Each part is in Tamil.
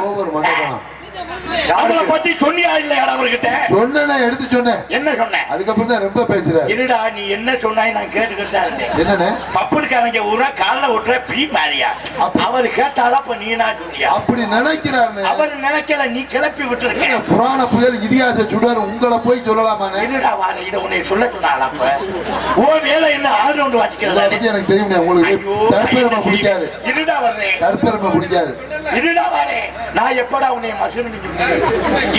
ஒவ்வொரு மண்டபம் அவளை பத்தி சொன்னியா இல்லையாடா அவர்கிட்ட சொன்னேன் எடுத்து சொன்னேன். என்ன சொன்ன அதுக்கப்புறம் தான் ரொம்ப பேசுறாரு. இருடா நீ என்ன சொன்னாய்? நான் கேட்டுக்கிட்டு இருந்தேன். என்னண்ணே? பப்புனுக்காரங்க ஊரா காலில் பீ மாறியா? அவர் கேட்டாலும் அப்ப நீ நான் சொன்னியா அப்படி நினைக்கிறாருண்ணே. அவர் நினைக்கல நீ கிளப்பி விட்டுருக்க. ஏங்க, புராண புயல் இதிகாச சுடர் உங்களை போய் சொல்லலாமாண்ணே? என்னடா வாழ இதை உன்னை சொல்ல சொன்னால அப்ப? ஓ வேலை என்ன? ஆறு வாசிக்கிறதா எனக்கு தெரியும்ண்ணே உங்களுக்கு தற்பெருமை நான் பிடிக்காது. இருடா வர்றேன். தற்பெருமை பிடிக்காது. இருடா வரேன் நான் எப்படா உன்னை மசுன்னு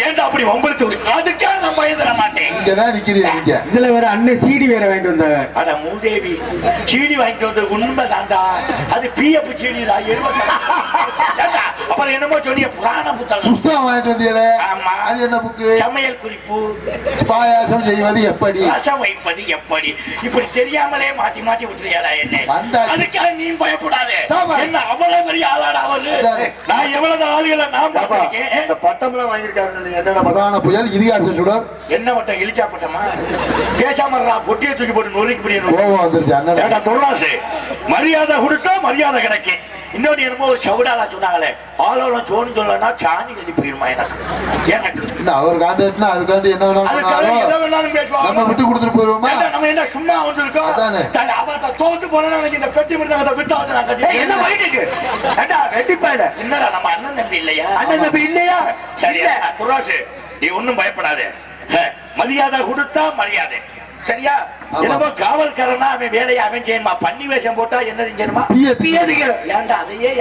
ஏன்டா அப்படி ஒன்பது அதுக்காக நான் பயந்துட மாட்டேன். இங்கதான் நிக்கிறீங்க நீங்க இதுல வேற அண்ணன் சீடி வேற வாங்கிட்டு வந்தாங்க. அட மூதேவி சீனி வாங்கிட்டு வந்து உண்மை தாண்டா அது பிஎஃப் சீனிடா எழுபத்தி அப்புறம் என்னமோ சொன்னிய புராண புத்தகம். புஸ்தகம் வாங்கிட்டு வந்தீங்களே? ஆமா. அது என்ன புக்கு? சமையல் குறிப்பு. பாயாசம் செய்வது எப்படி? ரசம் வைப்பது எப்படி? இப்படி தெரியாமலே மாத்தி மாத்தி விட்டுறியாடா என்ன. அதுக்காக நீ பயப்படாத. என்ன அவ்வளவு பெரிய ஆளாடா அவரு. நான் எவ்வளவு ஆளுகளை நான் பார்த்திருக்கேன்? இந்த பட்டம்லாம் வாங்கியிருக்காரு என்னடா புராண புயல் இதிகாச சுடர். என்ன வட்டம் இழிச்சா பட்டமா? பேசாம பொட்டியை தூக்கி போட்டு நொறுக்கி கோபம் வந்துருச்சு தொல்லாசு? மரியாதை கொடுத்தா மரியாதை கிடைக்கும். இன்னொன்னு என்னமோ சவுடாலா சொன்னாங்களே ஆளோളം சோனு சொல்லனா சாணி கட்டி போயிருமா எனக்கு? எனக்கு. என்ன அவர் காண்டாக்ட்னா அதுக்காண்டி என்ன வேணாலும் பண்ணாலும் வேணாலும் பேசுவாங்க. நம்ம விட்டு கொடுத்துட்டு போயிருவோமா? நம்ம என்ன சும்மா வந்திருக்கோம்? அதானே. சரி, அவன் தோத்து போனா எனக்கு இந்த பெட்டி மிருந்தகத்தை வித்தாவது நான் கட்டி என்ன வயிற்றுக்கு ஏண்டா வெட்டிப்பாயிட என்னடா நம்ம அண்ணன் தம்பி இல்லையா? அண்ணன் தம்பி இல்லையா? சரி துராசு நீ ஒண்ணும் பயப்படாத. மரியாதை கொடுத்தா மரியாதை. சரியா. என்னமோ காவல்காரனா அவன் வேலையை அவன் செய்யணுமா பண்ணி வேஷம் போட்டா என்ன செஞ்சணுமா ஏன்டா அதையே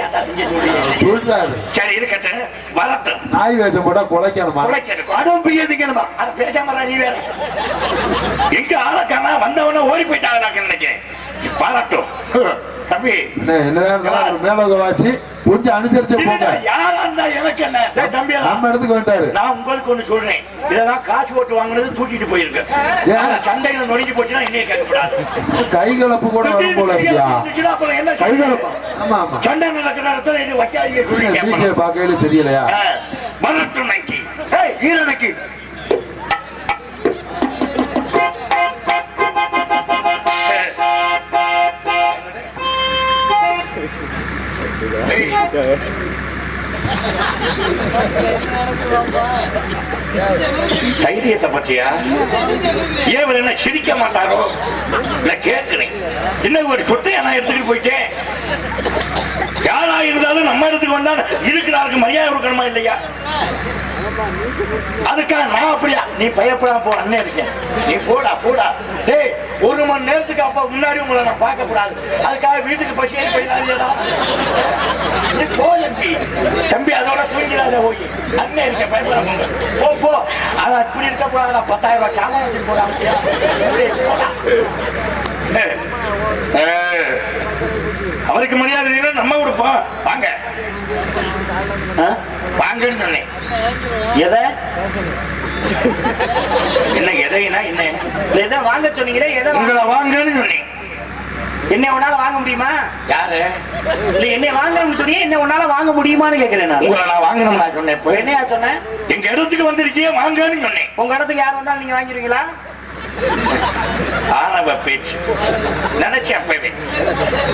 சொல்றாரு. சரி இருக்கட்டும். வரட்டும். நாய் வேஷம் போட்டா குலைக்கணுமா? குலைக்கணும்? அதுவும் பிய திங்கணுமா அட பேசாம நீ வேற. எங்க ஆளக்கானா வந்தவன ஓடி போயிட்டாங்க நினைக்கிறேன். பாராட்டும் தம்பி. என்ன என்னதான் இருந்தாலும் ஒரு மேலோக வாசி கொஞ்சம் அனுசரிச்சு போங்க. யாரா இருந்தா எனக்கு என்ன? டேய் தம்பி நம்ம இடத்துக்கு வந்துட்டாரு. நான் உங்களுக்கு ஒண்ணு சொல்றேன். இதெல்லாம் காசு போட்டு வாங்குனது தூக்கிட்டு போயிருக்கு. சந்தையில நொறுங்கி போச்சுன்னா என்னைய கேட்கக்கூடாது. கை கலப்பு கூட வரும் போல இருக்கியா? அப்புறம் என்ன கை கலப்பு. ஆமா ஆமா. சண்டை நடக்கிற இடத்துல இது வைக்காதீங்க சொல்லி பார்க்கவே தெரியலையா வரட்டும் நைக்கி. ஏய் ஈரனுக்கு தைரியத்தை பற்றியா? ஏன் இவர் என்ன சிரிக்க மாட்டாரோ? இல்ல கேட்கிறேன். என்ன ஒரு சொத்தை நான் எடுத்துட்டு போயிட்டேன் யாரா இருந்தாலும் நம்ம இடத்துக்கு வந்தா இருக்கிறாருக்கு மரியாதை கொடுக்கணுமா இல்லையா? அதுக்காக நான் அப்படியா? நீ பயப்படாம போ அண்ணன் இருக்கேன். நீ போடா போடா. டேய் ஒரு மணி நேரத்துக்கு அப்ப முன்னாடி உங்களை நான் பார்க்க கூடாது அதுக்காக வீட்டுக்கு பசி ஏறி நீ போ தம்பி தம்பி அதோட தூங்கிடாத போய். அண்ணன் இருக்க பயப்படாம போ போ அது அப்படி இருக்க கூடாது பத்தாயிரம் ரூபாய் சாமான் ஏய், அவருக்கு மரியாதை நம்ம கொடுப்போம் வாங்க ஆ? வாங்கன்னு சொன்னேன் எதை என்ன எதைனா என்ன எதை வாங்க சொன்னீங்களே எதை வாங்கன்னு சொன்னேன் என்ன உன்னால வாங்க முடியுமா? யாரு? இல்ல என்ன வாங்கணும்னு சொன்னீங்க என்ன உன்னால வாங்க முடியுமான்னு கேக்குறேன் நான். உங்களை நான் சொன்னேன் என்னையா சொன்னேன் எங்க இடத்துக்கு வந்திருக்கீங்க வாங்கன்னு சொன்னேன். உங்க இடத்துக்கு யார் வந்தாலும் நீங்க வாங்கிடுவீங்களா? ஆணவ பேச்சு. நினைச்சேன் அப்பவே.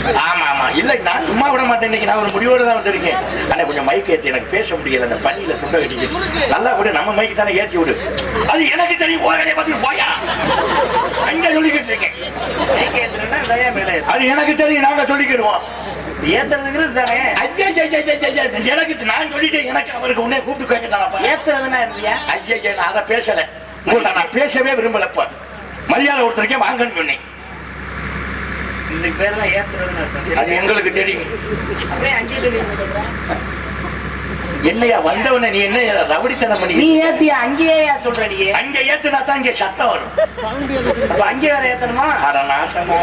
ஆமா ஆமா. இல்ல நான் சும்மா விட மாட்டேன் இன்னைக்கு. நான் ஒரு முடிவோட தான் வந்திருக்கேன். ஆனா கொஞ்சம் மைக் ஏத்தி எனக்கு பேச முடியல. அந்த பனியில சுட்ட கட்டிக்கு நல்லா விடு. நம்ம மைக்கு தானே ஏத்தி விடு. அது எனக்கு தெரியும். ஓரடைய பார்த்து போயா. அங்க சொல்லிக்கிட்டு இருக்கேன். அது எனக்கு தெரியும். நாங்க சொல்லிக்கிடுவோம். எனக்கு நான் சொல்லிட்டேன். எனக்கு அவருக்கு உடனே கூப்பிட்டு அதை பேசல. நான் பேசவே விரும்பலப்ப மரியாதை ஒருத்தருக்கே வாங்கன்னு சொன்னேன். இதுக்கு பேர் தான் ஏத்துறதுன்னு அர்த்தம். அது எங்களுக்கு தெரியும் அப்படியே அங்கேயே தெரியும் சொல்றேன். என்னையா வந்தவன நீ என்ன ரவுடித்தனம் பண்ணி நீ ஏத்தியா? அங்கேயே சொல்ற நீ? அங்க ஏத்துனா தான் இங்க சத்தம் வரும். அப்ப அங்கே வேற ஏத்தணுமா? அட நாசமா.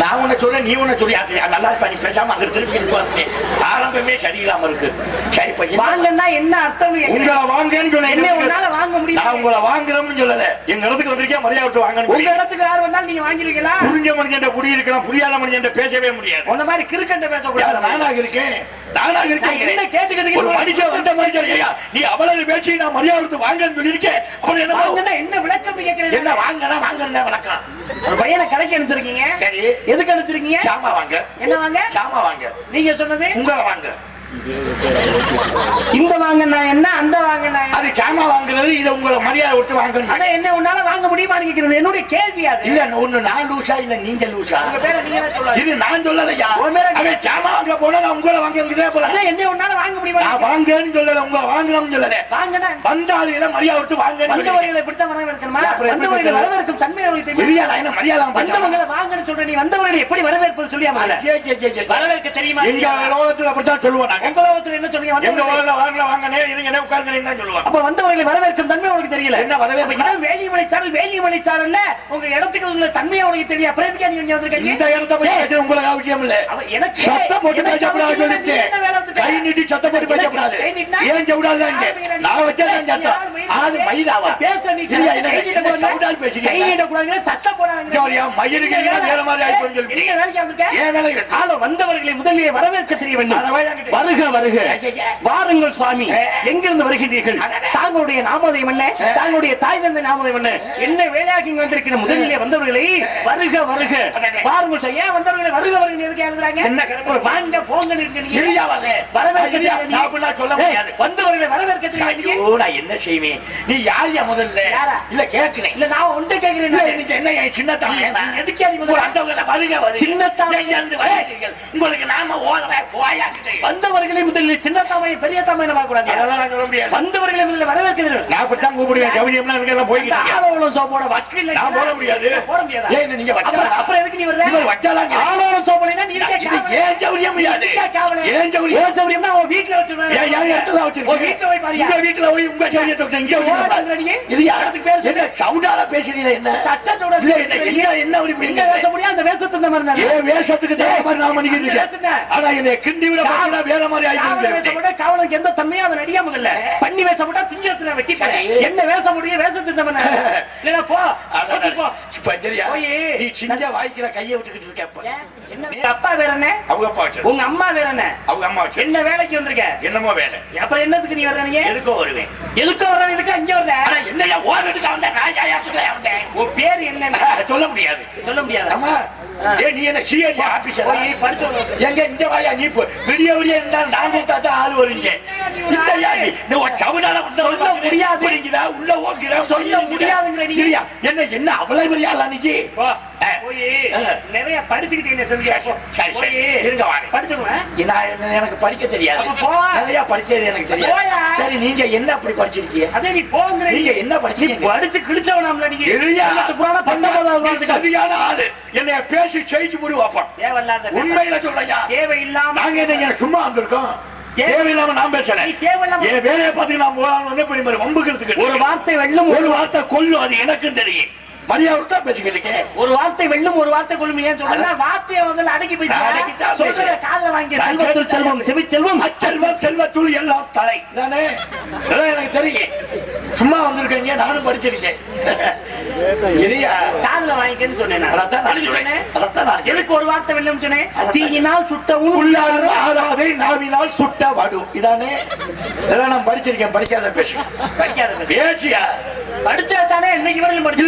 நான் உன்னை சொல்றேன் நீ உன்னை சொல்லி. அது நல்லா இருப்பா நீ பேசாம அங்க திருப்பி ஆரம்பமே சரியில்லாம இருக்கு. சரி என்ன- வாங்கன்னா என்ன அர்த்தம்? உங்களை வாங்கன்னு சொன்னேன் என்ன உன்னால வாங்க முடியும் நான் உங்களை வாங்குறோம்னு சொல்லல. எங்க இடத்துக்கு வந்திருக்கேன் மரியாதை விட்டு வாங்கன்னு உங்க சொல்லி. இடத்துக்கு யார் வந்தாலும் நீங்க வாங்கிருக்கீங்களா புரிஞ்ச மனுஷன் குடி இருக்கலாம் புரியாத மனுஷன் பேசவே முடியாது. உன்ன மாதிரி கிறுக்கண்ட பேசக்கூடாது. நானாக இருக்கேன். நானாக இருக்கேன். என்ன கேட்டுக்கிட்டு ஒரு மனுஷன் வந்த மனுஷன் ஐயா. நீ அவ்வளவு பேசி நான் மரியாதை கொடுத்து வாங்கன்னு சொல்லியிருக்கேன் அப்புறம் என்ன வாங்கன்னா என்ன விளக்கம் கேட்கறீங்க? என்ன வாங்கனா வாங்கன்னு வணக்கம். ஒரு பையனை கடைக்கு அனுப்பிச்சிருக்கீங்க. சரி. எதுக்கு அனுப்பிச்சிருக்கீங்க? சாமா வாங்க. என்ன வாங்க? சாமா வாங்க. நீங்க சொன்னது? உங்களை வாங்க. இந்த வாங்கினா என்ன அந்த வாங்கினா அது சாமா வாங்குறது இதை உங்களை மரியாதை விட்டு வாங்கணும். ஆனா என்ன உன்னால வாங்க முடியுமான்னு கேக்குறது? என்னுடைய கேள்வி அது. இல்ல ஒண்ணு நான் லூசா இல்ல நீங்க லூசா? இது நான் சொல்லலையா? அவன் சாமா வாங்க போனா நான் உங்களை வாங்க போல என்ன உன்னால வாங்க முடியுமா நான் வாங்கன்னு சொல்லல உங்களை வாங்கணும்னு சொல்லல. வாங்கினா வந்தாலும் மரியாதை விட்டு வாங்கன்னு வந்தவர்களை இப்படித்தான் வரவேற்கணுமா வந்தவர்களை? வரவேற்கும் தன்மை தெரியா நான் என்ன மரியாதை வந்தவங்களை வாங்கன்னு சொல்ற நீ வந்தவர்களை எப்படி வரவேற்பது சொல்லியா. வரவேற்க தெரியுமா? எங்க லோகத்துல அப்படித்தான் சொல்லுவோம் உங்க லோகத்துல என்ன சொல்றீங்க எங்க ஊர்ல வாங்கல வாங்கனே இருங்கனே உட்கார்ந்து தான் சொல்லுவாங்க அப்ப வந்தவர்களை வரவேற்கும் தன்மை உனக்கு தெரியல என்ன வரவேற்பு? வேலிமலை சாரல் வேலிமலை சாரல்ல உங்க இடத்துக்கு உள்ள தன்மை உனக்கு தெரியும் அப்புறம் நீங்க வந்திருக்கீங்க இந்த இடத்த பத்தி உங்களுக்கு அவசியம் இல்ல எனக்கு சத்தம் போட்டு? கை நீட்டி சத்தம் போட்டு? ஏன் நான் வச்சதான் சத்தம் ஆது மயிலாவா பேச நீ. சவுடால் கை பேசுறீங்க நீட்டக்கூடாது, சத்தம் போடாதீங்க. ஜாலியா மயிலுக்கு வேற மாதிரி ஆயிப்போன்னு சொல்லி நீங்க வேலைக்கு வந்திருக்க? ஏன்? ஆளோ வந்தவர்களை முதலிலே வரவேற்க தெரிய வேண்டும் அத. வருக வருக. வாருங்கள் சுவாமி. எங்கிருந்து வருகின்றீர்கள் அடடே. தாங்களுடைய நாமோதயம் என்ன. தாங்களுடைய தாய் தந்தை நாமோதயம் என்ன? என்ன வேலையாகி இங்கு வந்திருக்கிற முதலிலே வந்தவர்களை வருக வருக. சார் ஏன் வந்தவர்களை வருக வருக எதுக்கு எழுதுறாங்க? என்ன? வாங்க போங்க? வரவேற்க சொல்ல முடியாது. வந்தவர்களை வரவேற்க என்ன செய்வேன்? நீ யார் யா முதல்ல? இல்ல கேட்கிறேன் இல்ல நான் ஒன்றை கேட்கிறேன். இன்னைக்கு என்ன என் சின்ன தம்பி எதுக்கே வந்தவங்கள வருக வருக. சின்ன தம்பி. உங்களுக்கு நாம ஓதவே போயா வந்தவர்களை முதலில் சின்ன தாமை பெரிய தாமை பார்க்க கூடாது வந்தவர்களை முதல்ல வரவேற்கிறீர்கள் நான் அப்படித்தான் கூப்பிடுவேன். கவிஞம்லாம் இருக்க போய்கிட்டு இருக்கேன். ஆலோலம் சோப்போட வக்கீல் நான் போட முடியாது. போட முடியாதா? ஏன் நீங்க வச்சா அப்புறம் எதுக்கு நீ வர்ற இவர் வச்சாலாங்க. ஆலோலம் சோப்பலைனா நீ இருக்க இது ஏன் சௌரியம் முடியாது? ஏன் சௌரியம் ஏன் சௌரியம்னா உன் வீட்ல வச்சிருந்தா ஏன் ஏன் இடத்துல வச்சிருக்கீங்க? உன் வீட்ல போய் பாரியா. உங்க வீட்டுல போய் உங்க இங்க வச்சிருக்கீங்க. இது யாருக்கு பேர் என்ன சவுடால பேசுறீங்க என்ன? சட்டத்தோட என்ன என்ன உரிமை எங்க வேஷ முடியும்? அந்த வேஷத்துக்கு மாதிரி. ஏன் வேஷத்துக்கு மாதிரி நான் பண்ணிக்கிட்டு இருக்கேன்? ஆனா என்னை கிண்டி விட வேற மாதிரி ஆயிட்டு வேஷப்பட்டா காவலுக்கு எந்த தன்மையும் அவன் அடியாம இல்ல பண்ணி வேஷப்பட்டா போடு. சரி. என்ன வேஷ முடியும் மாதிரி தானே. இல்லைன்னா போ. நீ சிங்க வாய்க்கிற கையை விட்டுக்கிட்டு இருக்க? என்ன அப்பா வேற என்ன? அவங்க அப்பா வச்சு உங்க அம்மா வேற என்ன? அவங்க அம்மா வச்சு என்ன வேலைக்கு வந்திருக்க? என்னமோ வேலை. அப்புறம் என்னத்துக்கு நீ வர்ற நீங்க? எதுக்கோ வருவேன். எதுக்கு வர்ற இதுக்கு அங்க வர்ற? ஆனா என்னையா ஓடுறதுக்கு வந்தேன் ஏன் இடத்துல வந்தேன் உன் பேர் என்ன சொல்ல முடியாது. சொல்ல முடியாது. அம்மா ஏ நீ என்ன சிஐடி ஆபீசர். எங்க இந்த வாயா நீ போ. விடிய விடிய இருந்தால் நான் கூட்டா தான் ஆள் வருங்க இந்த வந்தவன் சொல்ல முடியாது. உள்ள ஓக்கிறா சொல்ல. இல்லையா என்ன என்ன அவ்வளவு பெரிய ஆளா ஆ. நிறைய படிச்சுக்கிட்டு என்ன செஞ்சு சரி, சரி, சரி. இருங்க வாங்க. படிச்சுடுவேன் நான் என்ன- எனக்கு படிக்க தெரியாது. நிறைய படிச்சது எனக்கு தெரியாது. சரி நீங்க என்ன அப்படி படிச்சிருக்கீங்க? அதே நீ போங்கிற. நீங்க என்ன படிச்சீங்க படிச்சு கிழிச்சவனாம்ல நீ. இல்லையா? புராண பத்தொன்பதாவது நீ வாழ்க்கை சரியான ஆளு. என்னைய பேசி ஜெயிச்சு முடி வைப்பான் தேவையில்லாத பேச. உண்மையில சொல்லையா தேவையில்லாம நாங்க என்ன சும்மா வந்திருக்கோம்? தேவையில்லாம நான் தேவையில்லாம என் வேலையை பார்த்து நான் வந்து இப்படி மாதிரி வம்புக்கிறதுக்கு ஒரு வார்த்தை வெல்லும் ஒரு வார்த்தை கொல்லும் அது எனக்கும் தெரியும். மரியாதை தான் பேசிக்கிட்டு ஒரு வார்த்தை வெல்லும் ஒரு வார்த்தை கொள்ளும் ஏன் வார்த்தையை வந்து அடக்கி போய் நான் சொல்ற. காதுல நான் செல்வத்துள் கேட்டுத்தான் செல்வம் செவி செல்வம். அச்செல்வம் செல்வத்துள் எல்லாம் தலை. இதெல்லாம் எனக்கு தெரியும். சும்மா வந்திருக்கீங்க நானும் படிச்சிருக்கேன். காதுல வாங்கிக்கன்னு சொன்னேன் நான். நான் சொன்னேன். அதைத்தான் நான் எதுக்கு ஒரு வார்த்தை வெல்லும் சொன்னேன். தீயினால் சுட்டவும் உள்ளாறு ஆறாதை நாவினால் சுட்ட வடு. இதானே? இதெல்லாம் நான் படிச்சிருக்கேன் படிக்காத பேசு படிக்காத பேசு. பேசியா? படிச்சா தானே இன்னைக்கு வரையிலும் படிச்சு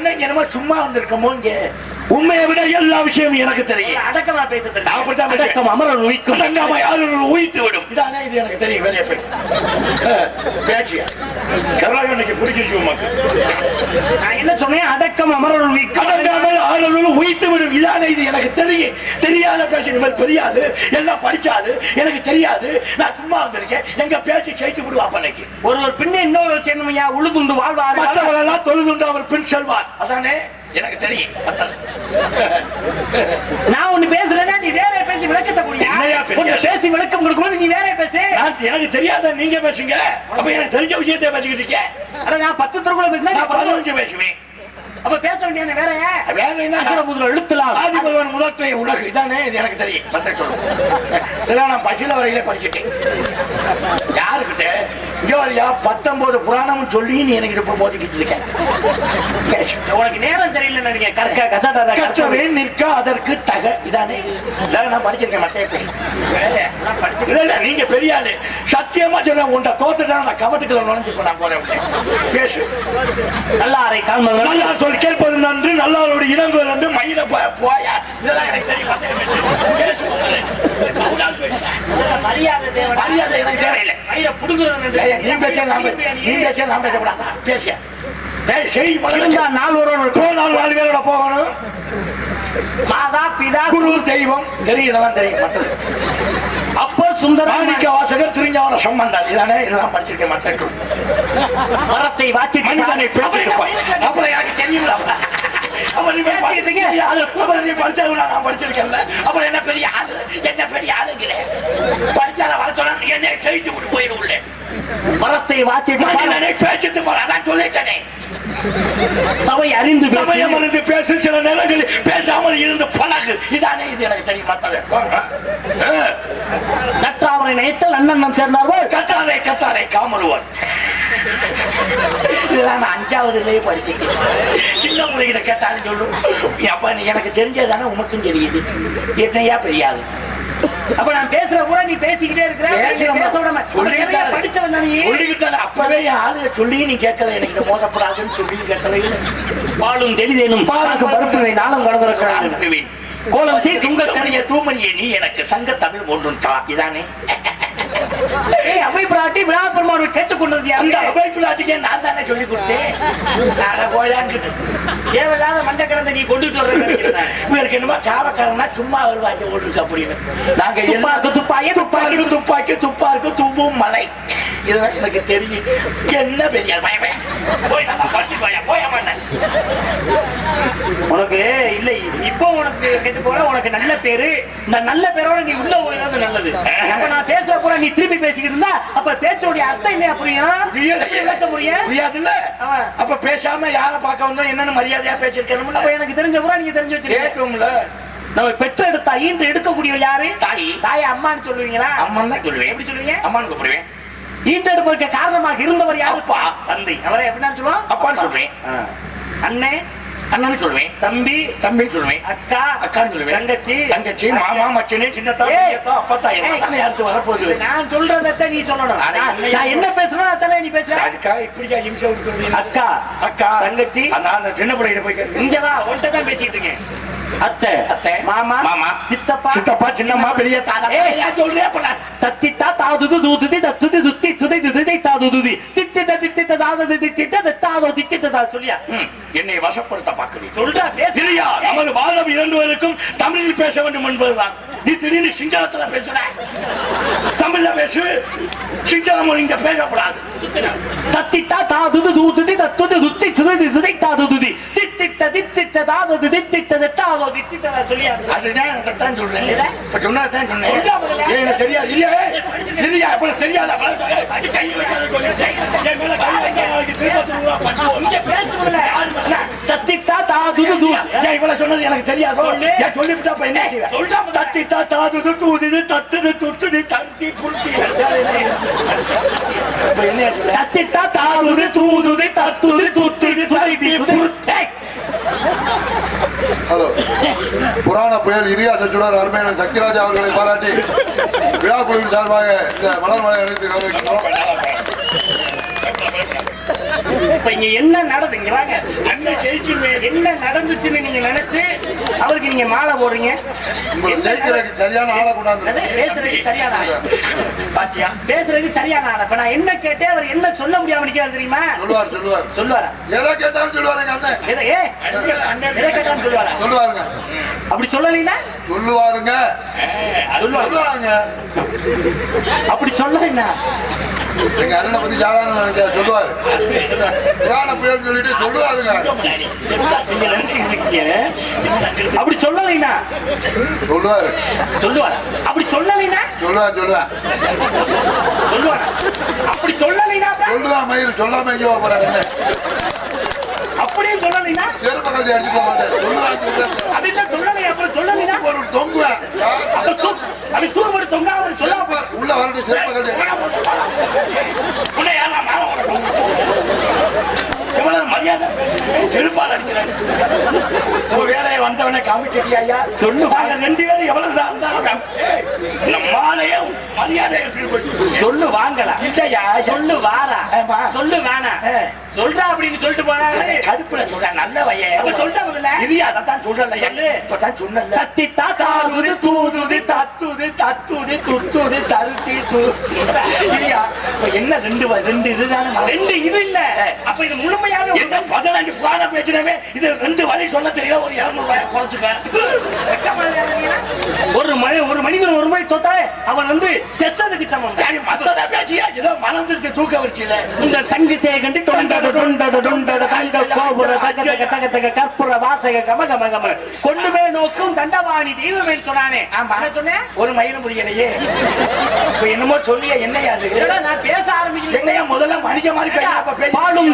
என்ன என்னமோ சும்மா வந்திருக்கமோ இங்க உண்மையை விட எல்லா விஷயமும் எனக்கு தெரியும். அடக்கமா பேசுறது அப்படித்தான். அடக்கம் அமரர் உயிக்கும் அடங்காம யாரும் உயித்து விடும். இதானே இது எனக்கு தெரியும். வேலையை போய் பேச்சியா? கர்நாடகா இன்னைக்கு பிடிச்சிருச்சு உமக்கு. நான் என்ன சொன்னேன்? அடக்கம் அமரர் உயிக்கும் அடங்காமல் ஆளுநர் உயித்து விடும். இதானே இது எனக்கு தெரியும். தெரியாத பேச இவர் தெரியாது எல்லாம் படிச்சாது. எனக்கு தெரியாது. நான் சும்மா வந்திருக்கேன். எங்க பேச்சு ஜெயித்து விடுவா அப்பனைக்கு ஒருவர் பின்ன இன்னொரு செய்யணுமையா உழுதுண்டு வாழ்வார் மற்றவர்களெல்லாம் தொழுதுண்டு அவர் பின் செல்வார். அதானே? எனக்கு தெரியும். நான் ஒண்ணு பேசுறேன்னா நீ வேற பேசி விளக்கத்தை ஆளு? பேசி விளக்கம் கொடுக்கும்போது நீ வேற பேசு. எனக்கு தெரியாத நீங்க பேசுங்க? அப்ப எனக்கு தெரிஞ்ச விஷயத்தை பேசிக்கிட்டு இருக்கேன் அட நான் பத்து திருக்குள்ள பேசினா நான் பதினஞ்சு. பேசுவேன். அப்ப பேச வேண்டிய வேற? வேற என்ன? அசுர முதல்ல இழுத்தலாம். ஆதிபகவன் முதற்றை உலகு. இதானே? இது எனக்கு தெரியும். மத்த சொல்லுங்க. இதெல்லாம் நான் பசில வரையில படிச்சுட்டேன். இங்க வரியா பத்தொன்பது புராணம் சொல்லி நீ எனக்கு இப்ப போதிக்கிட்டு இருக்க. பேசு. உனக்கு நேரம் சரியில்லை நினைக்கிறேன் கற்க கசாட்டா கற்றவே நிற்க அதற்கு தக இதானே. இதான் நான் படிச்சிருக்கேன் மத்தே இல்ல இல்ல நீங்க பெரிய ஆளு. சத்தியமா சொல்ல உன்ட தோத்துட்டா நான் போறேன் பேசு. நல்லாரை காண்பது நல்லா சொல் கேட்பது நன்று நல்லாரோட நன்று மயில போயா. இதெல்லாம் எனக்கு தெரியும் மரியாதை எனக்கு தேவையில்லை. நீ பேச நீ பேச நான் பேசக்கூடாதா பேச ஏய், செய் முதல்ல இருந்தா செய். நாள் ஒரு போனால் நாலு பேரோட போகணும். மாதா பிதா குரு தெய்வம் தெரியும் இதெல்லாம் தெரியும் அப்போ சுந்தரம் மாணிக்க வாசகர் திருஞான சம்பந்தம் இதானே இதெல்லாம் படிச்சிருக்கேன் மற்ற மரத்தை வாச்சி மனிதனை அப்புறம் எனக்கு தெரியுங்களா அப்புறம் நீ போய் பேசிக்கிட்டு இருக்கீங்க. அது அப்புறம் நீ படிச்சதுனா நான் படிச்சிருக்கேன்ல. அப்புறம் என்ன பெரிய ஆளு? என்ன பெரிய ஆளுங்கிறேன் படிச்சால வர சொன்னா நீ என்ன கழிச்சு விட்டு போயிடுவுள்ள மரத்தை வாச்சி பேசிட்டு போற அதான் சொல்லிட்டேனே. சபை அறிந்து சமயம் இருந்து பேசு சில நேரங்களில் பேசாமல் இருந்து பழகு. இதானே இது எனக்கு தெரியும் மத்தது நற்றாவரை நினைத்தல் அண்ணன் சேர்ந்தார்கள். கத்தாரை கத்தாரை காமருவன். இதெல்லாம் நான் அஞ்சாவதுலயே படிச்சுட்டேன். சின்ன பிள்ளைகிட்ட கேட்டாலும் சொல்லும். அப்ப நீ எனக்கு தெரிஞ்சதானே உனக்கும் தெரியுது. என்னையா பெரியாது அப்ப நான் பேசுற கூட நீ பேசிக்கிட்டே இருக்கிற படிச்சவன். சொல்லிக்கிட்டாரு அப்பவே ஆளுங்க சொல்லி நீ கேட்கல. எனக்கு இதை மோதப்படாதுன்னு சொல்லி கேட்கல. பாலும் தெளிதேனும். பாலுக்கு பருப்பு நாளும் கடந்திருக்கிறாங்க கோலம் சீ துங்க தூமணியை நீ எனக்கு சங்க தமிழ் ஒன்றும் தா இதானே? அவை பிராட்டி விழா பெருமாள் கேட்டுக் கொண்டது அந்த யாரு அமைப்பு நாட்டுக்கே நான் தானே சொல்லி கொடுத்தேன். நாங்க போயாங்கிட்டு தேவையில்லாத மண்டை கிடந்த நீ கொண்டுட்டு வர்றது இவருக்கு என்னமோ காவக்காரனா சும்மா வருவாங்க ஓட்டுருக்கு அப்படின்னு. நாங்க என்ன துப்பாக்கு துப்பாக்கி. துப்பாக்கி துப்பாக்கு துவும் மலை. இதெல்லாம் எனக்கு தெரியும். என்ன பெரிய பயமே? போய் நம்ம படிச்சு போயா போய மாட்டேன். உனக்கு இல்ல இப்போ உனக்கு கெட்டு போல உனக்கு நல்ல பேரு. இந்த நல்ல பேரோட நீ உள்ள போயிடாது நல்லது. அப்ப நான் பேசுற போற நீ திருப்பி பேசிக்கிட்டு இருந்தா அப்ப பேச்சோடைய அர்த்தம் என்ன புரியும்? முடியும் புரியாதுல்ல. அப்ப பேசாம யார பார்க்க வந்தோம்? என்னன்னு மரியாதையா பேசிருக்கணும்ல அப்ப எனக்கு தெரிஞ்ச பூரா நீங்க தெரிஞ்சு வச்சிருக்கீங்க. நம்ம பெற்ற எடுத்தா ஈன்று எடுக்கக்கூடிய யாரு? தாய். தாயை அம்மான்னு சொல்லுவீங்களா? அம்மன் தான் சொல்லுவேன். எப்படி சொல்லுவீங்க? அம்மான்னு கூப்பிடுவேன். ஈன்று எடுப்பதற்கு காரணமாக இருந்தவர் யாரு? அப்பா. தந்தை. அவரை எப்படின்னு சொல்லுவோம் அப்பான்னு சொல்லுவேன். ஆ. அண்ணே. அண்ணன்னு சொல்லுவேன். தம்பி. தம்பின்னு சொல்லுவேன். அக்கா. அக்கான்னு சொல்லுவேன். தங்கச்சி. தங்கச்சி மாமா மச்சனே சின்னத்தா அப்பத்தா தானே அடுத்து வரப்போகுது? நான் சொல்றதை நீ சொல்லணும். நான்? நான் என்ன பேசுறேன் அதானே நீ பேசுற? அதுக்கா இப்படியா இம்சை கொடுக்குறது அக்கா. அக்கா. தங்கச்சி. அந்த சின்ன பிள்ளைகிட்ட போய். இங்க வா உன்கிட்ட தான் பேசிட்டு இருக்கேன். அத்தை அத்தை, மாமா மாமா, சித்தப்பா சித்தப்பா சின்னம்மா பெரிய தாத்தா ஏய். சொல்றே அப்பல தத்தித்தா தாதுது தூதுதி தத்துதி துத்தி துதை துதை தாதுதுதி. தித்தித்த தித்தித்த தாதுதி தித்தித்த தாதோ தித்தித்த சொல்லியா? ம், என்னை வசப்படுத்த பார்க்கிறீங்க சொல்றா பேசு. இல்லையா? நமது வாதம் இரண்டுவதற்கும் தமிழில் பேச வேண்டும் என்பதுதான். நீ திடீர்னு சிங்களத்துல பேசுற. தமிழ்ல பேசு. சிங்கள மொழி இங்க பேசக்கூடாது தத்தித்தா தாதுது தூதுதி தத்துதி துத்தி துதை துதை தாதுதுதி. தித்தித்த தித்தித்த தாதுதி தித்தித்த தாதோ தித்தித்த சொல்லியா அதுதான் அதைத்தான் சொல்றேன்? இப்ப சொன்னதான் சொன்னேன் எனக்கு தெரியாது இல்லையா இல்லையா இப்ப தெரியாத தாதுது தூ ஏன் இவ்வளவு சொன்னது எனக்கு தெரியாதோ சொல்லு. ஏன் சொல்லிவிட்டா அப்ப என்ன செய்வேன் சொல்றா முதல்ல. தத்தி தத்துது துத்துது தத்தி புருத்தி இப்ப என்ன சொல்ல தத்தித்தா தாதுது தூதுதி தத்துதி துத்திதி துதைதி புருத்தை ஹலோ. புராண புயல் இரியா சச்சுடர் அருமையான சக்திராஜா அவர்களை பாராட்டி. விழா கோயில் சார்பாக இந்த மலர் மலை அழைத்து கௌரவிக்கிறோம் இப்ப இங்க என்ன நடந்து இங்க வாங்க. அண்ணன் என்ன நடந்துச்சுன்னு நீங்க நினைச்சு அவருக்கு நீங்க மாலை போடுறீங்க? சரியான ஆளை அதாவது பேசுறதுக்கு சரியான ஆளு. பாத்தியா? பேசுறதுக்கு சரியான ஆளு. அப்ப நான் என்ன கேட்டேன் அவர் என்ன சொல்ல முடியாம நிக்கிறார் தெரியுமா? சொல்லுவார் சொல்லுவார். சொல்லுவாரா? எதை கேட்டாலும் சொல்லுவார் அண்ணன். ஏ? எதை கேட்டாலும் சொல்லுவாரா? சொல்லுவாருங்க. அப்படி சொல்லலைன்னா? சொல்லுவாருங்க. சொல்லுவாருங்க. அப்படி சொல்லலைன்னா? எங்க அண்ணனை பத்தி சாதாரண சொல்லுவாரு. புராண புயல் சொல்லிட்டு சொல்லுவாருங்க. அப்படி சொல்லலைன்னா? சொல்லுவாரு. சொல்லுவாரா? அப்படி சொல்லலைன்னா? சொல்லுவார் சொல்லுவேன் சொல்லுவாரா? அப்படி சொல்லலைன்னா சொல்லுவா மயிர் சொல்லாம எங்கேயோ போறாங்க அப்படியே சொல்லலைனா பேரமகள் அடிச்சு போக மாட்டேன் அப்படியே சொல்லலை அப்புறம் சொல்லலைனா ஒரு தொங்கு அது சூ அப்படி சூடு போட்டு தொங்கா ஒரு சொல்ல உள்ள வரணும் பேரமகள் உள்ள யாரா மேல வரணும் எவ்வளவு மரியாதை? செருப்பால் அடிக்கிறாங்க ஒரு வேலையை வந்தவனே காமிச்சிட்டியா ஐயா? சொல்லு வாங்க ரெண்டு பேரும் எவ்வளவு தான் நம்மளாலேயே மரியாதையை சொல்லு வாங்கலாம் இல்லையா? சொல்லு வாரா சொல்லு வேணாம் சொல்றா அப்படின்னு சொல்லிட்டு போனாங்க கடுப்புல சொல்றேன் நல்ல சொல்லிட்டா முதல்ல? இல்லையா அதான் சொல்றேன் சொல்லு. இப்பதான் சொன்னல தத்தி தாத்தா தாத்துது தூதுது தத்துது தத்துது துத்துது தருத்தி இல்லையா என்ன ரெண்டு ரெண்டு இதுதானே. ரெண்டு இது இல்ல. அப்ப இது முழுமையாக என்ன பதினஞ்சு புராண பேச்சினவே இது ரெண்டு வழி சொல்ல தெரியல ஒரு இருநூறு ரூபாய் குறைச்சுக்க. ஒரு மணி ஒரு மனிதன் ஒரு மணி தொட்டா அவன் வந்து செத்ததுக்கு சமம். சரி மத்தத பேச்சியா ஏதோ மனந்திருக்கு தூக்க வச்சுல இந்த சங்கு சேகண்டி கோபுர தக கற்பூர வாசக கம கம கம கொண்டுமே நோக்கும் தண்டவாணி தெய்வமே சொன்னானே ஆமா என்ன சொன்னேன் ஒரு மயிலும் முடியலையே இப்ப என்னமோ சொல்லிய என்னையா அது நான் பேச ஆரம்பிக்கிறேன் என்னையா முதல்ல மனித மாதிரி பேசினா பாலும்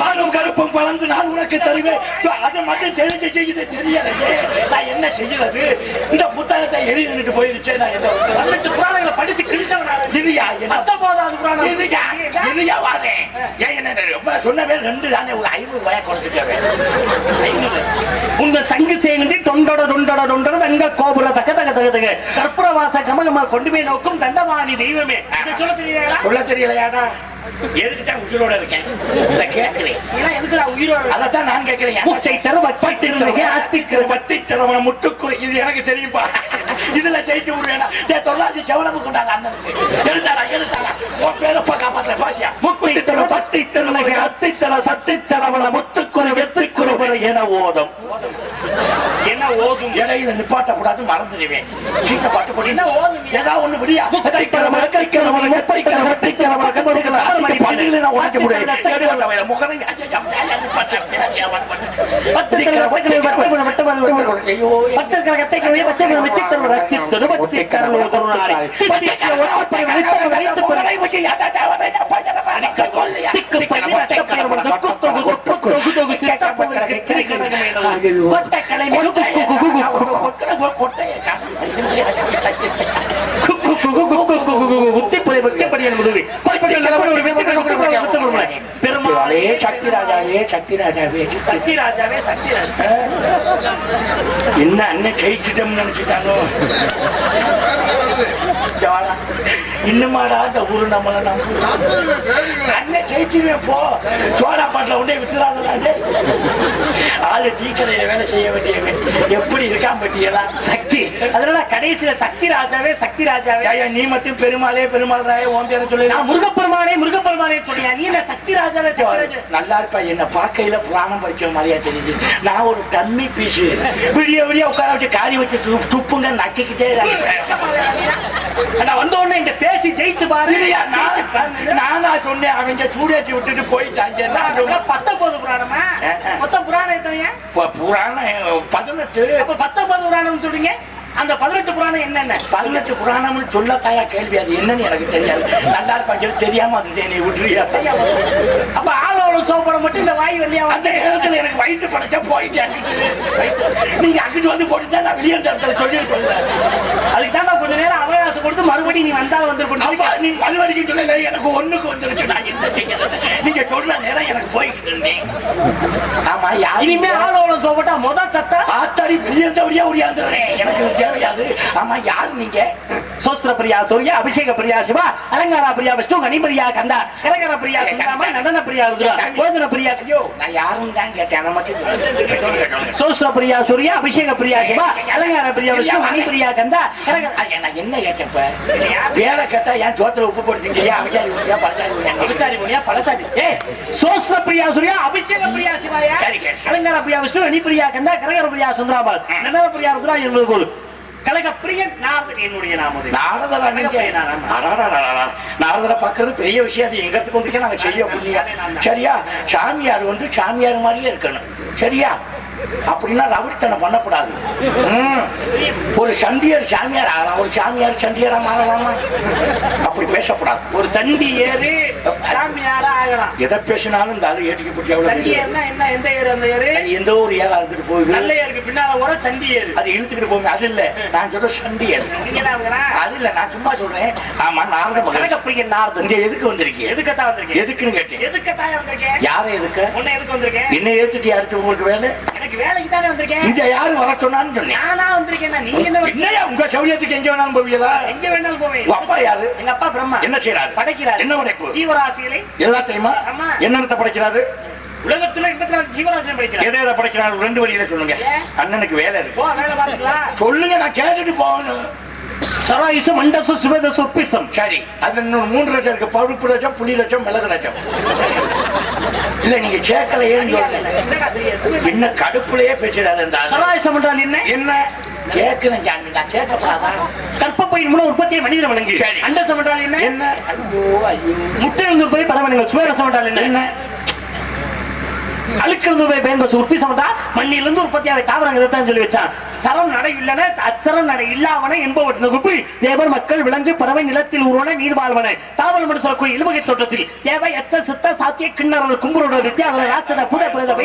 பாலும் கருப்பும் கலந்து நான் உனக்கு தருவேன் அது மட்டும் தெரிஞ்சு செய்யுது தெரியலையே நான் என்ன செய்யறது இந்த புத்தகத்தை எழுதிட்டு போயிருச்சே நான் என்ன பண்றது? புராணங்களை படிச்சு கிழிச்சவனா இதுயா என்ன போதாது புராணம் இதுயா இதுயா வாரேன் ஏன் என்ன இப்ப சொன்னவே ரெண்டு தானே ஒரு ஐநூறு ரூபாய் குறைச்சிட்டவே உங்க சங்கு சேகண்டி தொண்டட தொண்டட தொண்டட தங்க கோபுர தக தக தக தக. கற்பூர வாச கம கம நோக்கும் தண்டவாணி தெய்வமே. இதை சொல்ல தெரியலையாடா? சொல்ல தெரியலையாடா? எதுக்கு தான் உயிரோட இருக்கேன்? இத கேட்கிறேன். நான் உயிரோட அதைத்தான் நான் கேட்கிறேன். மூச்சை தர திருநகை அத்திக்கிற வட்டி திறவன முட்டுக்குறை இது எனக்கு தெரியும்பா. இதுல ஜெயிச்சு விடுவேனா? தொள்ளாயிரத்தி செவனமும் கொண்டாங்க அண்ணனுக்கு. எழுத்தாடா எழுத்தாடா உன் பேரப்பா காப்பாத்துற பாசியா. முக்குத்தி தர பத்தி திருநகை அத்தித்தர சத்தி சரவண முத்துக்குறை வெத்திக்குறை என ஓதம். என்ன ஓதும் இடையில நிப்பாட்டக்கூடாது மறந்துடுவேன் பாட்டு ஓதும் ஏதாவது ஒண்ணு விடியா கண்மணிக்கிழமை பள்ளியில நான் உடைக்க முடியாது முகரங்க பெருமாளே சக்தி ராஜாவே சக்தி ராஜாவே சக்தி ராஜாவே சக்தி ராஜா என்ன அண்ணன் ஜெயிச்சிட்டோம்னு நினைச்சுட்டானோ? வாடா. இன்னுமாடா ஊரு நம்மள அண்ணன் ஜெயிச்சுவேன் போ. சோடா பாட்டில உண்டே விட்டுறாங்க ஆளு டீ கடையில வேலை செய்ய வேண்டியவன். எப்படி இருக்கான் பட்டியலா? சக்தி. அதனால கடைசியில சக்தி ராஜாவே சக்தி ராஜாவே. ஐயா நீ மட்டும் பெருமாளே பெருமாள் ராய ஓம் பேர சொல்லி நான் முருகப்பெருமானே முருகப்பெருமானே சொல்லியா நீ என்ன சக்தி ராஜாவே நல்லா இருப்பா. என்ன பார்க்கையில புராணம் படிக்கிற மாதிரியா தெரியுது. நான் ஒரு கம்மி பீஸ். விடிய விடிய உட்கார வச்சு காரி வச்சு துப்புங்க நக்கிக்கிட்டே நான் வந்த உடனே இங்க பேசி ஜெயிச்சு பாரு. நானா சொன்னேன் அவங்க சூடேற்றி விட்டுட்டு போயிட்டாங்க பத்தொன்பது புராணமா? மொத்தம் புராணம் எத்தனையா புராணம் பதினெட்டு. அப்ப பத்தொன்பது புராணம் சொல்றீங்க? அந்த பதினெட்டு புராணம் என்னென்ன? பதினெட்டு புராணம்னு சொல்லத்தாயா கேள்வி அது என்னன்னு எனக்கு தெரியாது. நல்லா இருப்பாங்க தெரியாம அது நீ விட்டுறியா? அப்ப ஆளோட சோப்படம் மட்டும் இந்த வாய் வழியா அந்த வந்து நேரத்துல எனக்கு வயிற்று படைச்சா போயிட்டு அங்கிட்டு. வயித்து- நீங்க அங்கிட்டு வந்து போட்டுட்டா நான் வெளியே இடத்துல சொல்லிட்டு. அதுக்கு தான் கொஞ்ச நேரம் அவகாசம் கொடுத்து மறுபடியும் நீ வந்தா வந்து அப்பா, நீ மறுபடியும் சொல்லல எனக்கு ஒண்ணுக்கு வந்துருச்சு நான் என்ன செய்யறது நீங்க சொல்ற நேரம் எனக்கு போய்கிட்டு இருந்தேன் ஆமா யாருமே ஆளோட சோப்பட்டா முத சத்தம் ஆத்தாடி பிரியந்தபடியா ஒடியாந்துறேன் எனக்கு தேவையாது. ஆமா யாரு நீங்க? சோஸ்திர பிரியா சூர்யா அபிஷேக பிரியா சிவா அலங்கார பிரியா விஷ்ணு கனி பிரியா கந்தா கரகர பிரியா சுந்தாம நடன பிரியா ருத்ரா போஜன பிரியா. ஐயோ நான் யாருன்னு தான் கேட்டேன். மட்டும். சோஸ்திர பிரியா சூர்யா அபிஷேக பிரியா சிவா அலங்கார பிரியா விஷ்ணு கனி பிரியா கந்தா நான் என்ன இப்ப? பேரை கேட்டா ஏன் சோத்துல உப்பு போடுறீங்க ஏன் அவிச்சாரி ஊத்தியா, பழச்சாரி ஊத்தியா? அபிசாரி முனியா பலசாரி ஏ சோஸ்திர பிரியா சூர்யா அபிஷேக பிரியா சிவாயா. அலங்கார பிரியா விஷ்ணு கனி பிரியா கந்தா கரகர பிரியா சுந்தராபாத். நடன பிரியா ருத்ரா என்பது போல். நாரதரா பார்க்கறது பெரிய விஷயம் அது எங்க இடத்துக்கு வந்துருக்கே நாங்க? செய்ய புண்ணியம் சரியா சாமியார் வந்து சாமியார் மாதிரியே இருக்கணும் சரியா அப்படின்னா ரவுடித்தனம் பண்ணக்கூடாது ஒரு சண்டியர் சாமியார் ஆகலாம். ஒரு சாமியார் சண்டியரா மாறலாமா? அப்படி பேசக்கூடாது. ஒரு சண்டி ஏறு சாமியாரா ஆகலாம். எதை பேசினாலும் இந்த ஆளு சண்டி ஏறுனா என்ன எந்த ஏறு அந்த ஏறு? எந்த ஒரு ஏரா இருந்துட்டு போகுது? நல்ல ஏருக்கு பின்னால கூட சண்டி ஏறு. அது இழுத்துக்கிட்டு போங்க அது இல்ல. நான் சொல்ற என்ன ஆகுறா? அது இல்ல. நான் சும்மா சொல்றேன். ஆமா நாரத மகன் கனக பிரியன் நாரதன் இங்க எதுக்கு வந்திருக்கீங்க எதுக்கத்தான் வந்திருக்கேன்? எதுக்குன்னு கேட்டேன். எதுக்கத்தான் வந்திருக்கேன்? யாரை எதுக்கு? உன்னை எதுக்கு வந்திருக்கேன்? என்ன ஏத்துட்டு அடுத்து உங்களுக்கு வேலை? எனக்கு வேலைக்கு தானே வந்திருக்கேன். இங்க யாரு வர சொன்னான்னு சொன்னேன். நானா வந்திருக்கேன் நீங்க என்ன உங்க சௌரியத்துக்கு எங்க வேணாலும் போவீங்களா? எங்க வேணாலும் போவேன். அப்பா யாரு? எங்க அப்பா பிரம்மா. என்ன செய்யறாரு படைக்கிறார். என்ன படைப்பு? ஜீவராசிகளை எல்லாத்தையுமா ஆமா. என்னென்னத்தை படைக்கிறாரு? உலகத்துல எண்பத்தி நாலு படைக்கிறார். எதை எதை படைக்கிறாரு? ரெண்டு வழியில சொல்லுங்க. ஏன்? அண்ணனுக்கு வேலை இருக்கு. போ வேலை பாத்துக்கலாம் சொல்லுங்க நான் கேட்டுட்டு போகணும் சராயுசு மண்டசு சுவேதசு உப்பிசம் சரி மூன்று லட்சம் இருக்கு. பழுப்பு லட்சம் புளி லட்சம் மிளகு லட்சம். இல்ல நீங்க தெரியாது? என்ன கடுப்புலயே ஆளு. சராயுசம் என்றால் என்ன? என்ன? கேட்கணும் சாமி நான் கேட்கப்படாதா கற்பப்பையின் மூலம் உற்பத்தியை மனிதன் வழங்கி சரி. அண்டசம் என்றால் என்ன? என்ன? ஐயோ ஐயோ. முட்டையிலிருந்து உற்பத்தி பரவனங்கள் சுவேரசம் என்றால் என்ன? அழுக்கிலிருந்து போய் பயன்படுத்த உற்பத்தி சமதா மண்ணிலிருந்து உற்பத்தியாக தாவரங்கள் தான் சொல்லி வச்சான் சரம் நடை இல்லன அச்சரம் நடை இல்லாவன என்பவற்றின் குறிப்பு தேவர் மக்கள் விலங்கு பறவை நிலத்தில் உருவன நீர் வாழ்வன. தாவரம் என்று சொல்லக்கூடிய இழுவகை தோட்டத்தில் தேவை எச்ச சித்த சாத்திய கிண்ணறல் கும்புரோட வித்தியா அதில் ராட்சத புத பிரத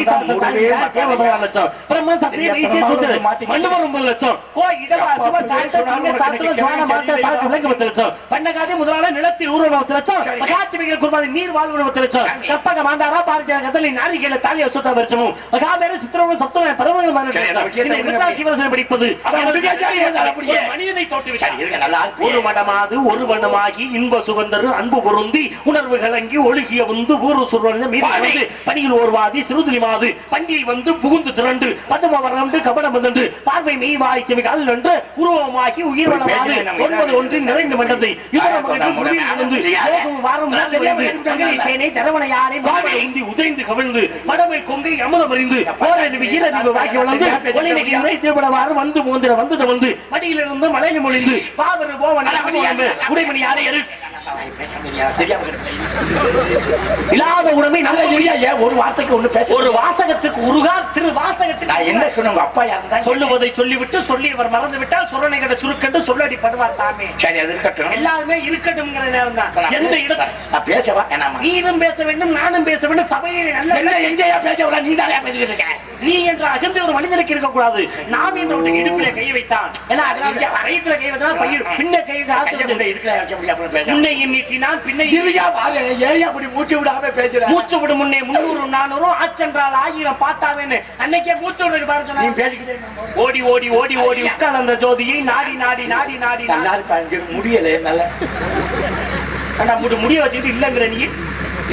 லட்சம் பிரம்ம சத்திரிய வைசிய சூத்திர மண்டபம் ஒன்பது லட்சம் கோ இடவா சிவ காட்ட சிங்க சாத்திர சுவான மாத்த தாக்கு விலங்கு பத்து லட்சம் பண்ணகாதி முதலான நிலத்தில் ஊர்வலம் பத்து லட்சம் மகாத்திமிகள் குருமாதி நீர் வாழ்வன பத்து லட்சம் கப்பக மாந்தாரா பாரிஜா கதலி நாரிகேல தாலி சிவசனை படிப்பது ஜாலியா இருந்தா அப்படியே. ஒரு மனிதனை மடமாது வண்ணமாகி இன்ப சுகந்தரு அன்பு பொருந்தி உணர்வு கலங்கி ஒழுகிய வந்து ஊரு மீது. வந்து பணியில் ஓர்வாதி சிறுதுளி மாது பண்டியில் வந்து புகுந்து திரண்டு பதும வரண்டு கபடம் வந்து பார்வை மெய் வாய் செவி கால் என்று உருவமாகி உயிர் வளமாது ஒன்பது ஒன்று நிறைந்து போகும் வாரம் வந்து வந்து தங்களை சேனை தரவண யானை மாவட்ட உந்தி உதைந்து கவிழ்ந்து மடமை கொங்கை அமுதம் அறிந்து போரறிவு ஈரறிவு வாக்கி வளர்ந்து ஒளிநகி இறை வந்து மூந்திர வந்தது வந்து மடியிலிருந்து மலையில் மொழிந்து பாவரு போவன் உடைமணி யாரை? எரு. இல்லாத உடமை நல்ல இல்லையா, ஏன் ஒரு வார்த்தைக்கு ஒண்ணு பேச ஒரு வாசகத்துக்கு உருகா திரு வாசகத்துக்கு நான் என்ன உங்க அப்பா யாருந்தா சொல்லுவதை சொல்லிவிட்டு சொல்லியவர் மறந்து விட்டால் சொரணைகளை சுருக்கென்று சொல்லடி படுவார் தாமே சரி அது இருக்கட்டும். எல்லாருமே இருக்கட்டும்ங்கிற நேரம் தான் எந்த நான் பேசவா? நீனும் பேச வேண்டும் நானும் பேச வேண்டும் சபையில் நல்ல என்ன எங்கேயா பேசவா நீ தானே பேசிக்கிட்டு இருக்க நீ என்ற அகந்த ஒரு மனிதனுக்கு இருக்கக்கூடாது. நான் என்ற ஒரு இடுப்பில கை வைத்தான். ஏன்னா அதனால வயிற்றுல கை வைத்தான் பயிர் பின்ன கை கையை காத்து கொண்டு இருக்கிற வைக்க முடியாது அப்புறம் பேச முன்னை எண்ணிட்டினான் பின்னை இருயா வாங்க ஏன் அப்படி மூச்சு விடாம பேசுற? மூச்சு விடும் முன்னே முன்னூறு நானூறும் ஆச்சென்றால் ஆயிரம் பார்த்தாவேன்னு. அன்னைக்கே மூச்சு விடுறது பாரு சொன்னா. பேசிக்கிட்டே ஓடி ஓடி ஓடி ஓடி உட்கார் அந்த ஜோதியை. நாடி நாடி நாடி நாடி நல்லா இருக்கா இங்க முடியல நல்ல. முடிய வச்சுக்கிட்டு இல்லங்கிற நீ.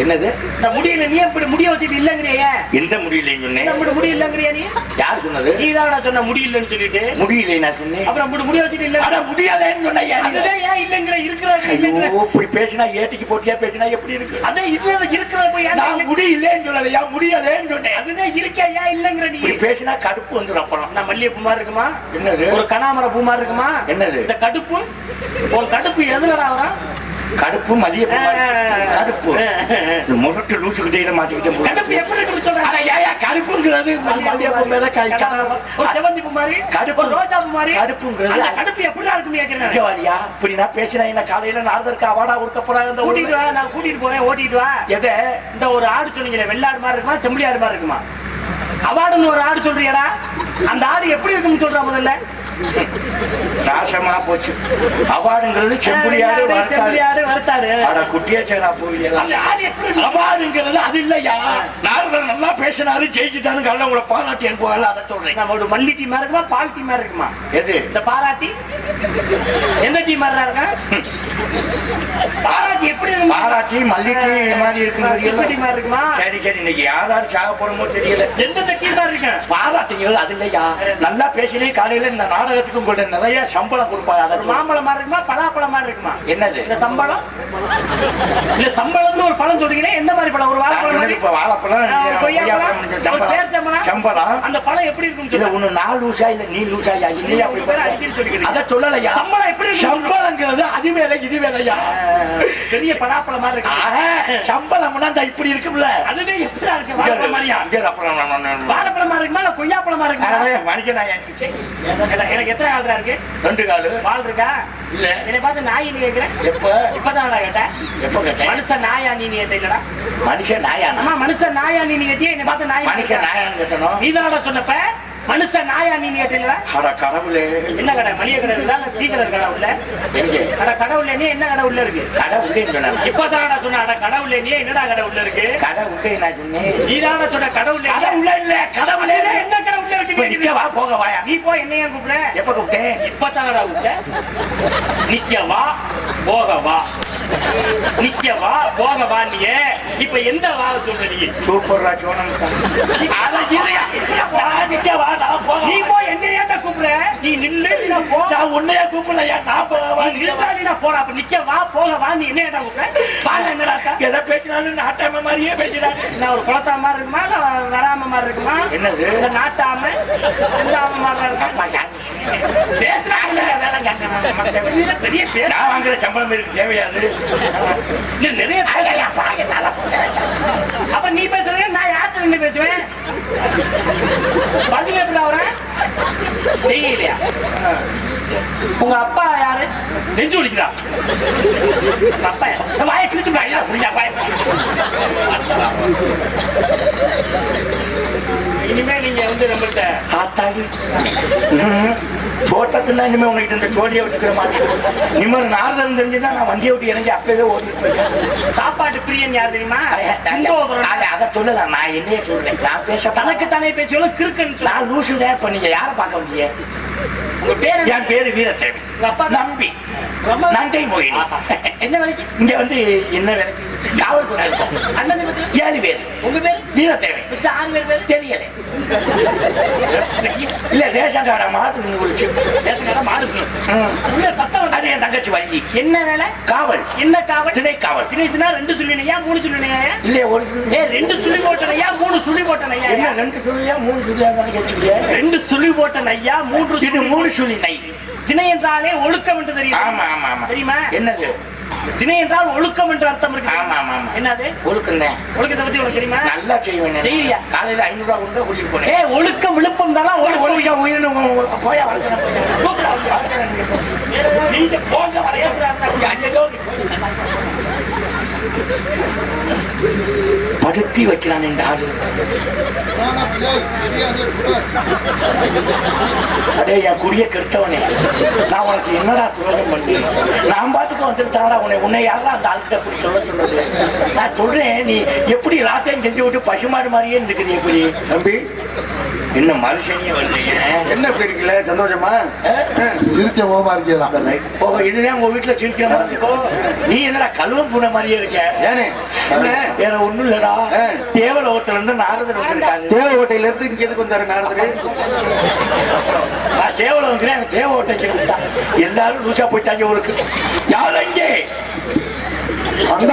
என்னது? நான் முடியல நீ இப்படி முடிய வச்சுட்டு இல்லங்கிறிய? எந்த முடியலன்னு சொன்னேன்? நம்ம முடி இல்லங்கிறியா நீ? யார் சொன்னது? நீ தான் சொன்ன முடியலன்னு சொல்லிட்டு. முடியல நான் சொன்னேன். அப்புறம் இப்படி முடிய வச்சுட்டு இல்ல அட முடியலன்னு சொன்னையா நீ? அதுதான் ஏன் இல்லங்கிற இருக்கிற இல்லங்கிற. ஐயோ இப்படி பேசினா ஏட்டிக்கு போட்டியா பேசினா எப்படி இருக்கு? அதான் இருக்கிற இருக்கிற போய் நான் இல்லை? முடியலன்னு சொல்லலையா முடியலன்னு சொன்னேன். அதுதான் இருக்கா ஏன் இல்லங்கிற நீ? இப்படி பேசினா கடுப்பு வந்துடும் அப்புறம். நான் மல்லிகை பூமா இருக்குமா? என்னது? ஒரு கனாமர பூமா இருக்குமா? என்னது? இந்த கடுப்பு உன் கடுப்பு எதுலடா வரும்? கடுப்பு மதிய கடுப்பு. இந்த முரட்டு லூசு கிட்டையில மாட்டிக்கிட்டே கடுப்பு எப்படி இருக்குன்னு சொல்றேன் ஆனா ஏயா கடுப்புங்கிறது மல்லிகைப்பூ மேல கை செவந்தி மாதிரி ரோஜா மாதிரி. கடுப்புங்கிறது அந்த கடுப்பு எப்படிடா இருக்குன்னு கேட்கிறேன் இப்படி நான் என்ன காலையில நாரதற்கு அவார்டா கொடுக்க போறாங்க இந்த கூட்டிட்டு ஊர்ல. வா நான் கூட்டிட்டு போறேன் ஓட்டிட்டு வா. எதை? இந்த ஒரு ஆடு சொன்னீங்களே வெள்ளாடு மாதிரி இருக்குமா செம்பளி ஆடு மாதிரி இருக்குமா? அவார்டுன்னு ஒரு ஆடு சொல்றியடா. அந்த ஆடு எப்படி இருக்குன்னு சொல்றா முதல்ல? நாசமா போச்சு. அவார்டுங்கிறது செம்புடியாடு செம்பளி வளர்த்தாடு ஆடு வறுத்தாடு அட குட்டியா சேரா போவியலாம் அந்த ஆடு எப்படி இருக்கு? அவார்டுங்கிறது அது இல்லையா? நாரதர் நல்லா பேசினாரு ஜெயிச்சுட்டான்னு கல்ல உங்களை பாராட்டி அனுப்புவாங்க அதை சொல்றேன். நம்ம ஒரு மல்லி டீ மாதிரி இருக்குமா பால் டீ மாதிரி இருக்குமா? எது? இந்த பாராட்டி. எந்த டீ மாதிரி இருக்கா? பாராட்டி எப்படி இருக்கும் பாராட்டி மல்லிகை மாதிரி செம்பு டீ இருக்குங்கிறது மாதிரி இருக்குமா? சரி சரி இன்னைக்கு யாராரு சாக போறமோ தெரியல. எந்த டீ மாதிரி இருக்கு? பாராட்டுங்கிறது அது இல்லையா? நல்லா பேசினே காலையில இந்த நாடகத்துக்கு உங்கள்ட்ட நிறைய சம்பளம் கொடுப்பாங்க அதை. மாம்பழம் மாதிரி இருக்குமா? பலாப்பழம் மாதிரி இருக்குமா? என்னது? இந்த சம்பளம்? இல்ல சம்பளம்னு ஒரு பழம் சொல்றீங்கன்னா எந்த மாதிரி பழம்? ஒரு வாழைப்பழம் இப்ப வாழைப்பழம். சம்பளம். அந்த பழம் எப்படி இருக்குன்னு இல்ல ஒண்ணு நான் லூசா இல்ல நீ லூசா இல்லையா. அத சொல்லலையா? சம்பளம் எப்படி? சம்பளங்கிறது அது வேற இது வேறயா பெரிய பலாப்பழம் மாதிரி இருக்கு. சம்பளம்னா இந்த இப்படி இருக்கும்ல. அதுவே எப்படிடா இருக்கு. வாழைப்பழம் மாதிரியா? வாழைப்பழம் இருக்குமா? இல்ல கொய்யாப்பழம் இருக்குமா? மனுஷனா. எனக்கு- எத்தனை ஆள்ரா இருக்கு? ரெண்டு காலு. வால் இருக்கா இல்ல. என்னை பார்த்து நாயின்னு கேட்கிறேன் எப்ப? இப்பதான் கேட்டேன் எப்ப கேட்டேன் மனுஷன் நாயா நீ கேட்ட இல்லடா மனுஷன் நாயானா? அம்மா மனுஷன் நாயா நீ கேட்டியே? என்னை பார்த்து நாய் மனுஷன் நாயான்னு கேட்டணும் நீதானடா சொன்னப்ப. மனுஷன் நாயா நீ கேட்டீங்களா? அட கடவுளே. என்ன கடை? மளிகை கடை இருக்கா? இல்ல டீ கடை இருக்கா உள்ள? எங்க? அட கடை உள்ள நீ என்ன கடை உள்ள இருக்கு? கடை உள்ளே சொன்ன இப்பதானடா சொன்ன. அட கடை உள்ள நீ என்னடா கடை உள்ள இருக்கு? கடை உள்ளே நான் சொன்னேன். நீதான சொன்ன. கடை உள்ள கடை உள்ள இல்ல. கடவுளே என்ன இப்ப நிக்க வா போக வாயா. நீ போய் என்னையா கூப்பிடுற எப்ப கூப்பிட்டேன் கூப்பிட்ட? நிக்க வா போக வா நிக்க வா போக வா நீ இப்ப எந்த வா சொல்ற நீ? இருயா நான் நிக்க வா நான் போக நீ போய் என்னையா கூப்பிடுற? நீ நில்லு. நீ போ. நான் உன்னைய கூப்பிடலையா? நான் போக வா நீ நில்லா நீ போடா. அப்ப நிக்க வா போக வா நீ என்னையா கூப்பிடுற? பாரு என்னடா? எதை பேசினாலும் நாட்டாம மாதிரியே பேசுறாங்க நான் ஒரு குளத்தா மாதிரி இருக்குமா? இல்ல வராம மாதிரி இருக்குமா? என்னது? நாட்டாம ஆம மாதிரி இருக்கா பெரிய பேர் நான் வாங்குற சம்பளம் இருக்கு தேவையாது. நிறைய அப்ப நீ பேசுறீங்க நான் யார்கிட்ட நின்று பேசுவேன்? பதில் எப்படி வரேன்? தெரியலையா உங்க அப்பா யாரு? நெஞ்சு ஒழிக்கிறா அப்பா வாயை கிழிச்சு. புரியா வாயை தோட்டத்துல இனிமே உங்ககிட்ட இந்த ஜோடியை வச்சுக்கிற மாதிரி நிம்மர் நாரதன் தெரிஞ்சுதான் நான் வண்டியை விட்டு இறங்கி அப்பவே ஓடிட்டு சாப்பாட்டு பிரியன் யார் தெரியுமா. அதை சொல்லலாம். நான் என்னையே சொல்றேன். நான் பேச தனக்கு தானே பேசுவோம் கிறுக்குன்னு. நான் லூசு தான் இப்ப நீங்க யாரை பார்க்க வந்தீங்க? உங்க பேர்? என் பேரு வீரத்தேவி அப்பா நம்பி. ரொம்ப நங்கை மொழி என்ன வேலைக்கு? இங்க வந்து என்ன வேலைக்கு? காவல்துறை. இருக்கும் அண்ணன் ஏழு பேர் உங்க பேர்? வீரத்தேவி மிஸ்டர் ஆறு பேர் பேர் தெரியல இல்ல ரேஷன் கார்டை சத்தம் அது என் தங்கச்சி வள்ளி. என்ன வேலை? காவல். என்ன காவல்? திணை காவல் தினேசுனா ரெண்டு சொல்லினையா மூணு சொல்லினையா இல்லையே ஒரு ஏ ரெண்டு சுழி போட்டனையா மூணு சுழி போட்டனையா என்ன ரெண்டு சொல்லியா மூணு தானே கேட்டுக்கிறியா ரெண்டு சுழி போட்டனையா மூன்று இது சுழி மூணு நை. திணை என்றாலே ஒழுக்கம் என்று தெரியும்? ஆமா ஆமா ஆமா. தெரியுமா? என்னது? திணை என்றால் ஒழுக்கம் என்று அர்த்தம் இருக்கு ஆமா ஆமா என்னது? ஒழுக்கண்ணே ஒழுக்கத்தை பத்தி உனக்கு தெரியுமா? நல்லா செய்வேன் செய்யறியா? காலையில ஐநூறு ரூபா கொடுத்தா கூட்டிட்டு ஏ போனேன் ஒழுக்கம் விழுப்பம் தானா ஒரு ஒழுக்கம். ஒழுக்கம் உயிரினு போயா நீங்க போங்க வரையா படுத்தி வைக்கிறான் இந்த சுடர் அடே என் குடிய கெடுத்தவனே. நான் உனக்கு என்னடா துரோகம் பண்ணேன் நான் பாட்டுக்கு வந்துட்டாடா உன்னை. உன்னை யாரா அந்த ஆள்கிட்ட அப்படி சொல்ல சொல்றது நான் சொல்றேன் நீ எப்படி ராத்தையும் செஞ்சு விட்டு பசுமாடு மாதிரியே இருந்துக்கிறீ எப்படி தம்பி. என்ன மனுஷனியே வரலையே என்ன போயிருக்கல சந்தோஷமா? சிரிச்ச முகமா இருக்கலாம் இதுதான் உங்க வீட்டுல சிரிக்கிற மாதிரி இருக்கோ நீ என்னடா கல்வம் பூனை மாதிரியே இருக்க? ஏனே? என்ன வேற ஒண்ணும் இல்லடா. ஆ. தேவலோகத்துல இருந்து நாரதர் வந்திருக்காங்க தேவகோட்டையில இருந்து இங்க எதுக்கு வந்தாரு நாரதரு? தேவலோகத்துல எனக்கு தேவகோட்டை சொல்லிட்டா எல்லாரும் லூசா போயிட்டாங்க ஊருக்கு. யாரும் இங்கே அந்த